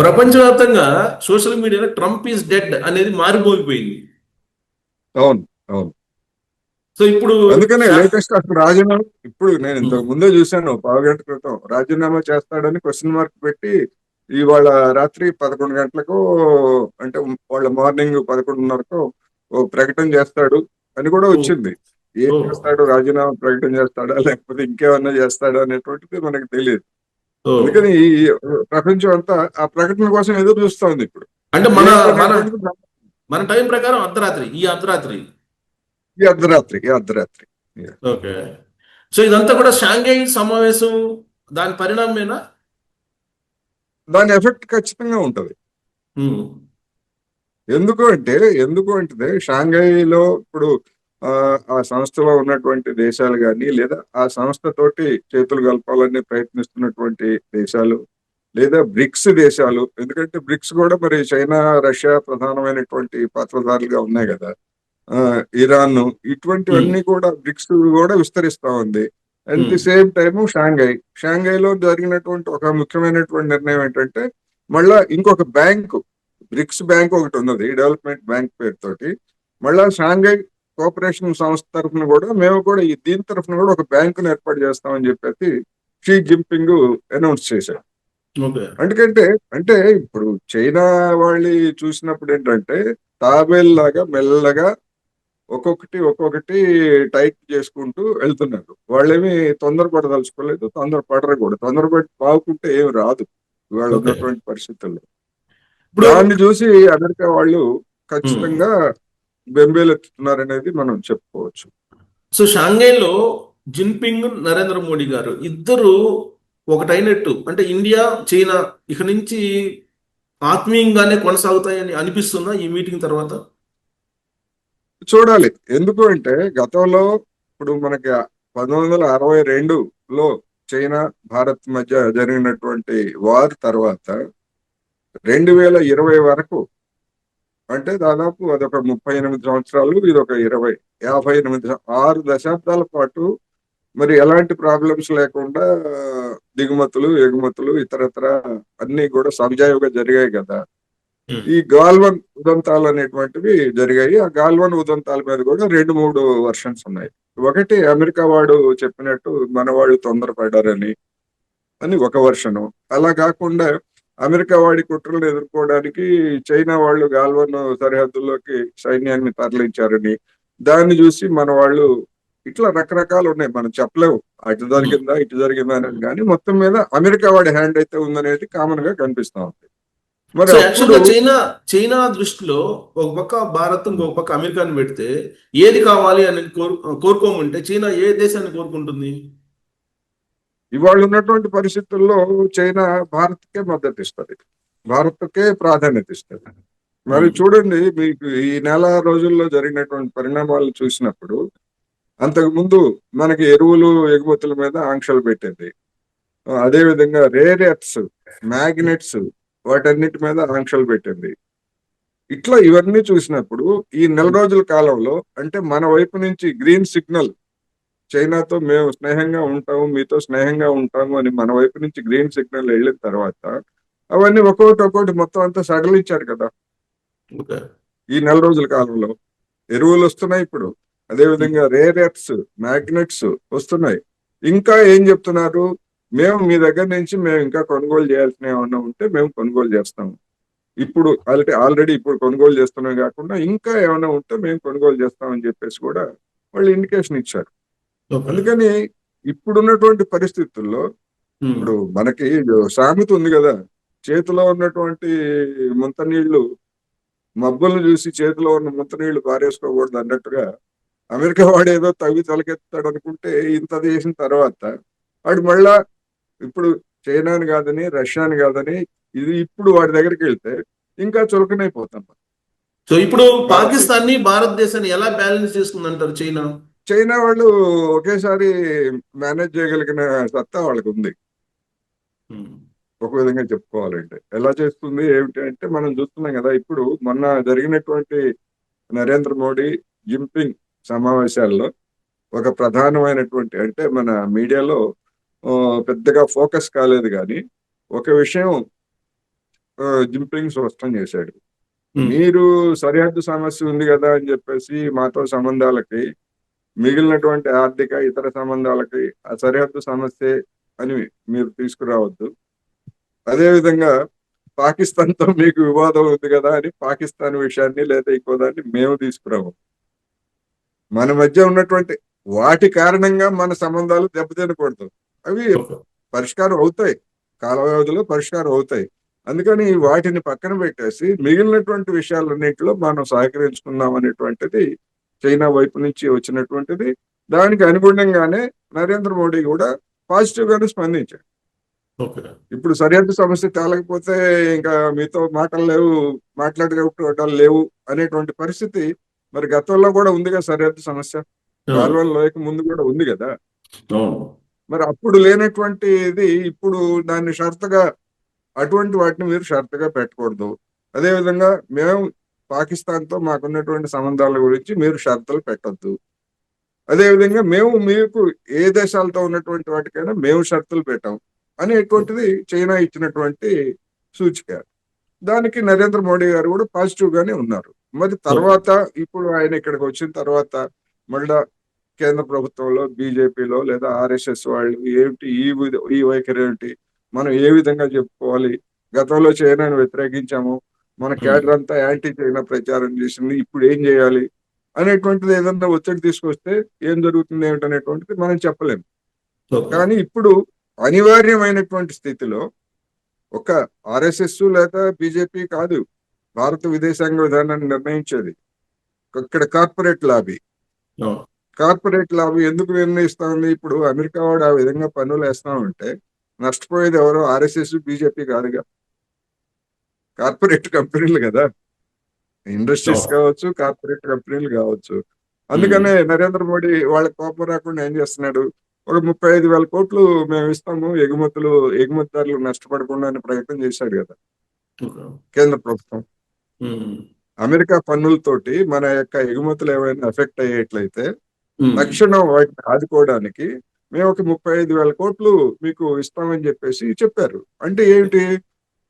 ప్రపంచవ్యాప్తంగా సోషల్ మీడియాలో Trump is dead అనేది మారిపోయిపోయింది. అవును అవును. సో ఇప్పుడు అందుకనే లేటెస్ట్ అసలు రాజీనామా ఇప్పుడు నేను ఇంతకు ముందే చూశాను పావు గంట క్రితం. రాజీనామా చేస్తాడని క్వశ్చన్ మార్క్ పెట్టి ఇవాళ రాత్రి పదకొండు గంటలకు అంటే వాళ్ళ మార్నింగ్ పదకొండున్నరకు ప్రకటన చేస్తాడు అని కూడా వచ్చింది. ఏం. చేస్తాడు? రాజీనామా ప్రకటన చేస్తాడా? లేకపోతే ఇంకేమన్నా చేస్తాడా అనేటువంటిది మనకు తెలియదు. అందుకని ఈ ప్రపంచం అంతా ఆ ప్రకటన కోసం ఎదురు చూస్తా ఉంది ఇప్పుడు. అంటే మన మన టైం ప్రకారం అర్ధరాత్రి ఈ అర్ధరాత్రి. ఈ అర్ధరాత్రి ఈ అర్ధరాత్రి. ఓకే. సో ఇదంతా కూడా షాంఘై సమావేశం దాని పరిణామమేనా? దాని ఎఫెక్ట్ ఖచ్చితంగా ఉంటది. ఎందుకు అంటే ఎందుకు అంటే షాంఘైలో ఇప్పుడు ఆ, ఆ సంస్థలో ఉన్నటువంటి దేశాలు కానీ లేదా ఆ సంస్థతోటి చేతులు కలపాలని ప్రయత్నిస్తున్నటువంటి దేశాలు లేదా బ్రిక్స్ దేశాలు ఎందుకంటే బ్రిక్స్ కూడా మరి చైనా రష్యా ప్రధానమైనటువంటి పాత్రధారులుగా ఉన్నాయి కదా. ఆ, ఇరాన్ ఇటువంటివన్నీ కూడా బ్రిక్స్ కూడా విస్తరిస్తా ఉంది. At the. Same time Shanghai షాంఘైలో జరిగినటువంటి ఒక ముఖ్యమైనటువంటి నిర్ణయం ఏంటంటే మళ్ళా ఇంకొక బ్యాంకు బ్రిక్స్ బ్యాంక్ ఒకటి ఉన్నది డెవలప్మెంట్ బ్యాంక్ పేరుతోటి మళ్ళా షాంఘై కోఆపరేషన్ సంస్థ తరఫున కూడా మేము కూడా ఈ దీని తరఫున కూడా ఒక బ్యాంకును ఏర్పాటు చేస్తామని చెప్పేసి షీ జింపింగ్ అనౌన్స్ చేశారు. ఓకే. ఎందుకంటే అంటే ఇప్పుడు చైనా వాళ్ళు చూసినప్పుడు ఏంటంటే తాబేల్ లాగా మెల్లగా ఒక్కొక్కటి ఒక్కొక్కటి టైట్ చేసుకుంటూ వెళ్తున్నారు. వాళ్ళేమి తొందరపడదలుచుకోలేదు తొందరపడరు కూడా తొందరపడి బాగుకుంటే ఏమి రాదు ఇవాళ. ఉన్నటువంటి పరిస్థితుల్లో. ఇప్పుడు దాన్ని చూసి అమెరికా వాళ్ళు ఖచ్చితంగా బెంబేలెత్తుతున్నారనేది మనం చెప్పుకోవచ్చు. సో షాంఘైలో జిన్పింగ్ నరేంద్ర మోడీ గారు ఇద్దరు ఒకటైనట్టు అంటే ఇండియా చైనా ఇక నుంచి ఆత్మీయంగానే కొనసాగుతాయని అనిపిస్తుందా ఈ మీటింగ్ తర్వాత? చూడాలి. ఎందుకు అంటే గతంలో ఇప్పుడు మనకి పంతొమ్మిది వందల అరవై రెండులో చైనా భారత్ మధ్య జరిగినటువంటి వార్ తర్వాత రెండు వేల ఇరవై వరకు అంటే దాదాపు అదొక ముప్పై ఎనిమిది సంవత్సరాలు ఇది ఒక ఇరవై యాభై ఎనిమిది ఆరు దశాబ్దాల పాటు మరి ఎలాంటి ప్రాబ్లమ్స్ లేకుండా దిగుమతులు ఎగుమతులు ఇతరత్ర అన్ని కూడా సంజాయుగా జరిగాయి కదా. ఈ గాల్వన్ ఉదంతాలు అనేటువంటివి జరిగాయి. ఆ గాల్వన్ ఉదంతాల మీద కూడా రెండు మూడు వర్షన్స్ ఉన్నాయి. ఒకటి అమెరికా వాడు చెప్పినట్టు మన వాళ్ళు తొందరపడ్డారని అని ఒక వర్షను. అలా కాకుండా అమెరికా వాడి కుట్రలను ఎదుర్కోవడానికి చైనా వాళ్ళు గాల్వన్ సరిహద్దుల్లోకి సైన్యాన్ని తరలించారని. దాన్ని చూసి మన వాళ్ళు ఇట్లా రకరకాలు ఉన్నాయి. మనం చెప్పలేము. అటు జరిగిందా ఇటు జరిగిందా అనేది కానీ మొత్తం మీద అమెరికా వాడి హ్యాండ్ అయితే ఉందనేది కామన్గా కనిపిస్తా ఉంది. మరి చైనా చైనా దృష్టిలో ఒక పక్క భారత్ ఇంకొక పక్క అమెరికాని పెడితే ఏది కావాలి అని కోరు కోరుకోమంటే చైనా ఏ దేశాన్ని కోరుకుంటుంది? ఇవాళ ఉన్నటువంటి పరిస్థితుల్లో చైనా భారత్కే మద్దతు ఇస్తుంది భారత్కే ప్రాధాన్యత ఇస్తుంది మరి. చూడండి మీకు ఈ నెల రోజుల్లో జరిగినటువంటి పరిణామాలు చూసినప్పుడు అంతకు ముందు మనకి ఎరువులు ఎగుమతుల మీద ఆంక్షలు పెట్టింది. ఆ, అదే విధంగా రేర్ ఎర్త్స్ మ్యాగ్నెట్స్ వాటన్నిటి మీద ఆంక్షలు పెట్టింది. ఇట్లా ఇవన్నీ చూసినప్పుడు ఈ నెల రోజుల కాలంలో అంటే మన వైపు నుంచి గ్రీన్ సిగ్నల్ చైనాతో మేము స్నేహంగా ఉంటాము మీతో స్నేహంగా ఉంటాము అని మన వైపు నుంచి గ్రీన్ సిగ్నల్ వెళ్ళిన తర్వాత అవన్నీ ఒక్కొక్కటి ఒక్కొక్కటి మొత్తం అంతా సడలించారు కదా. ఈ నెల రోజుల కాలంలో ఎరువులు వస్తున్నాయి ఇప్పుడు. అదే విధంగా రేర్ ఎర్త్స్ మ్యాగ్నెట్స్ వస్తున్నాయి. ఇంకా ఏం చెప్తున్నారు? మేము మీ దగ్గర నుంచి మేము ఇంకా కొనుగోలు చేయాల్సిన ఏమన్నా ఉంటే మేము కొనుగోలు చేస్తాము. ఇప్పుడు ఆల్రెడీ ఆల్రెడీ ఇప్పుడు కొనుగోలు చేస్తున్నాం కాకుండా ఇంకా ఏమైనా ఉంటే మేము కొనుగోలు చేస్తామని చెప్పేసి కూడా వాళ్ళు ఇండికేషన్ ఇచ్చారు. అందుకని ఇప్పుడున్నటువంటి పరిస్థితుల్లో. ఇప్పుడు మనకి సామెత ఉంది కదా చేతిలో ఉన్నటువంటి ముంత నీళ్ళు మబ్బులను చూసి చేతిలో ఉన్న ముంత నీళ్ళు పారేసుకోకూడదు అన్నట్టుగా అమెరికా వాడు ఏదో తవ్వి తలకెత్తాడు అనుకుంటే ఇంత చేసిన తర్వాత వాడు మళ్ళా ఇప్పుడు చైనాని కాదని రష్యాని కాదని ఇది ఇప్పుడు వాడి దగ్గరికి వెళ్తే ఇంకా చులకనైపోతాం సో ఇప్పుడు పాకిస్తాన్ని భారతదేశాన్ని ఎలా బ్యాలెన్స్ చేస్తుందంటారు చైనా చైనా వాళ్ళు ఒకేసారి మేనేజ్ చేయగలిగిన సత్తా వాళ్ళకి ఉంది. ఒక విధంగా చెప్పుకోవాలంటే. ఎలా చేస్తుంది ఏమిటి అంటే మనం చూస్తున్నాం కదా ఇప్పుడు మొన్న జరిగినటువంటి నరేంద్ర మోడీ జింపింగ్ సమావేశాల్లో ఒక ప్రధానమైనటువంటి అంటే మన మీడియాలో పెద్దగా ఫోకస్ కాలేదు కానీ ఒక విషయం ఆ, జిన్పింగ్ స్పష్టం చేశాడు. మీరు సరిహద్దు సమస్య ఉంది కదా అని చెప్పేసి మాతో సంబంధాలకి మిగిలినటువంటి ఆర్థిక ఇతర సంబంధాలకి ఆ సరిహద్దు సమస్య అని మీరు తీసుకురావద్దు. అదేవిధంగా పాకిస్తాన్తో మీకు వివాదం ఉంది కదా అని పాకిస్తాన్ విషయాన్ని లేదా ఇంకో దాన్ని మేము తీసుకురాము మన మధ్య ఉన్నటువంటి వాటి కారణంగా మన సంబంధాలు దెబ్బతినకూడదు. అవి. పరిష్కారం అవుతాయి. కాల వ్యవధిలో పరిష్కారం అవుతాయి. అందుకని వాటిని పక్కన పెట్టేసి మిగిలినటువంటి విషయాలన్నింటిలో మనం సహకరించుకుందాం అనేటువంటిది చైనా వైపు నుంచి వచ్చినటువంటిది. దానికి అనుగుణంగానే నరేంద్ర మోడీ కూడా పాజిటివ్ గానే స్పందించాడు. ఇప్పుడు సరిహద్దు సమస్య తేలకపోతే ఇంకా మీతో మాటలు లేవు మాట్లాడుకోవటాలు లేవు అనేటువంటి పరిస్థితి మరి గతంలో కూడా ఉందిగా సరిహద్దు సమస్య. కాలువల లోయకు ముందు కూడా ఉంది కదా. మరి అప్పుడు లేనటువంటి ఇది ఇప్పుడు దాన్ని షరతుగా అటువంటి వాటిని మీరు షరతుగా పెట్టకూడదు. అదేవిధంగా మేము పాకిస్తాన్తో మాకున్నటువంటి సంబంధాల గురించి మీరు షరతులు పెట్టద్దు. అదేవిధంగా మేము మీకు ఏ దేశాలతో ఉన్నటువంటి వాటికైనా మేము షరతులు పెట్టాం అనేటువంటిది చైనా ఇచ్చినటువంటి సూచిక. దానికి నరేంద్ర మోడీ గారు కూడా పాజిటివ్ గానే ఉన్నారు. మరి తర్వాత ఇప్పుడు ఆయన ఇక్కడికి వచ్చిన తర్వాత మళ్ళా కేంద్ర ప్రభుత్వంలో బీజేపీలో లేదా ఆర్ఎస్ఎస్ వాళ్ళు ఏమిటి ఈ ఈ వైఖరి ఏమిటి? మనం ఏ విధంగా చెప్పుకోవాలి? గతంలో చైనాను వ్యతిరేకించాము. మన కేడర్ అంతా యాంటీ చైనా ప్రచారం చేసింది ఇప్పుడు ఏం చేయాలి అనేటువంటిది ఏదన్నా ఒత్తిడి తీసుకొస్తే ఏం జరుగుతుంది ఏమిటనేటువంటిది మనం చెప్పలేము కానీ ఇప్పుడు అనివార్యమైనటువంటి స్థితిలో ఒక ఆర్ఎస్ఎస్ లేదా బీజేపీ కాదు భారత విదేశాంగ విధానాన్ని నిర్ణయించేది. ఇక్కడ కార్పొరేట్ లాబీ. కార్పొరేట్ లాబీ ఎందుకు నిర్ణయిస్తా ఉంది ఇప్పుడు అమెరికా వాడు ఆ విధంగా పన్నులు వేస్తా ఉంటే నష్టపోయేది ఎవరో ఆర్ఎస్ఎస్ బీజేపీ కాదుగా. కార్పొరేట్ కంపెనీలు కదా. ఇండస్ట్రీస్. కావచ్చు కార్పొరేట్ కంపెనీలు కావచ్చు. అందుకనే నరేంద్ర మోడీ వాళ్ళ కోపం రాకుండా ఏం చేస్తున్నాడు? ఒక ముప్పై ఐదు వేల కోట్లు మేము ఇస్తాము ఎగుమతులు ఎగుమతిదారులు నష్టపడకుండా అని ప్రయత్నం చేశాడు కదా. కేంద్ర ప్రభుత్వం. అమెరికా పన్నులతోటి మన యొక్క ఎగుమతులు ఏమైనా ఎఫెక్ట్ అయ్యేట్లయితే తక్షణం వాటిని ఆదుకోవడానికి మేము ఒక ముప్పై ఐదు వేల కోట్లు మీకు ఇస్తామని చెప్పేసి చెప్పారు. అంటే ఏమిటి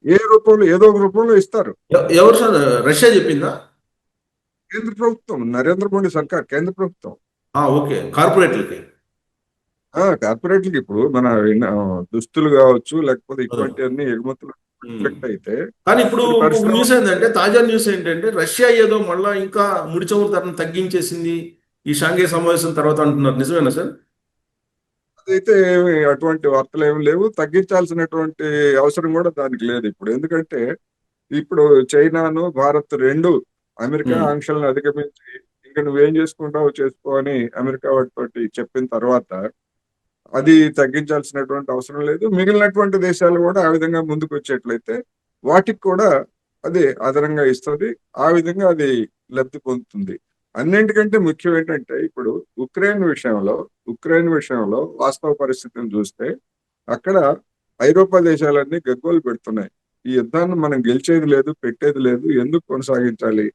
ఏ రూపంలో ఏదో ఒక రూపంలో ఇస్తారు. ఎవరు సార్? రష్యా చెప్పిందా? కేంద్ర ప్రభుత్వం నరేంద్ర మోడీ సర్కార్ కేంద్ర ప్రభుత్వం. ఆ, ఓకే. కార్పొరేట్లకి. కార్పొరేట్లకి ఇప్పుడు మన దుస్తులు కావచ్చు లేకపోతే ఇటువంటి అన్ని ఎగుమతులు అయితే కానీ ఇప్పుడు న్యూస్ ఏంటంటే తాజా న్యూస్ ఏంటంటే రష్యా ఏదో మళ్ళా ఇంకా ముడి చమురు ధరను తగ్గించేసింది ఈ షాంఘై సమావేశం తర్వాత అంటున్నారు. నిజమేనా సార్? అదైతే ఏమి అటువంటి వార్తలు ఏమి లేవు. తగ్గించాల్సినటువంటి అవసరం కూడా దానికి లేదు ఇప్పుడు. ఎందుకంటే ఇప్పుడు చైనాను భారత్ రెండు అమెరికా. ఆంక్షలను అధిగమించి ఇంకా నువ్వేం చేసుకుంటావో చేసుకో అని అమెరికా వాటితోటి చెప్పిన తర్వాత అది తగ్గించాల్సినటువంటి అవసరం లేదు. మిగిలినటువంటి దేశాలు కూడా ఆ విధంగా ముందుకు వచ్చేట్లయితే వాటికి కూడా అది అదనంగా ఇస్తుంది. ఆ విధంగా అది లబ్ధి పొందుతుంది. అన్నింటికంటే ముఖ్యం ఏంటంటే ఇప్పుడు ఉక్రెయిన్ విషయంలో ఉక్రెయిన్ విషయంలో వాస్తవ పరిస్థితిని చూస్తే అక్కడ ఐరోపా దేశాలన్నీ గగ్గోలు పెడుతున్నాయి. ఈ యుద్ధాన్ని మనం గెలిచేది లేదు పెట్టేది లేదు ఎందుకు కొనసాగించాలి?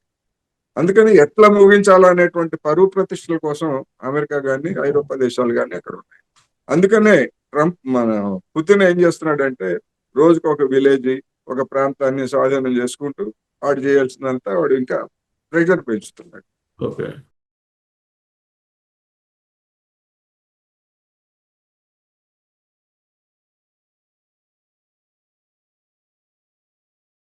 అందుకని ఎట్లా ముగించాలనేటువంటి పరువు ప్రతిష్టల కోసం అమెరికా కానీ ఐరోపా దేశాలు కానీ అక్కడ ఉన్నాయి. అందుకనే ట్రంప్ మన పుతిన్ ఏం చేస్తున్నాడంటే రోజుకు ఒక విలేజ్ ఒక ప్రాంతాన్ని స్వాధీనం చేసుకుంటూ వాడు చేయాల్సినంత వాడు ఇంకా ప్రెషర్ పెంచుతున్నాడు. ఓకే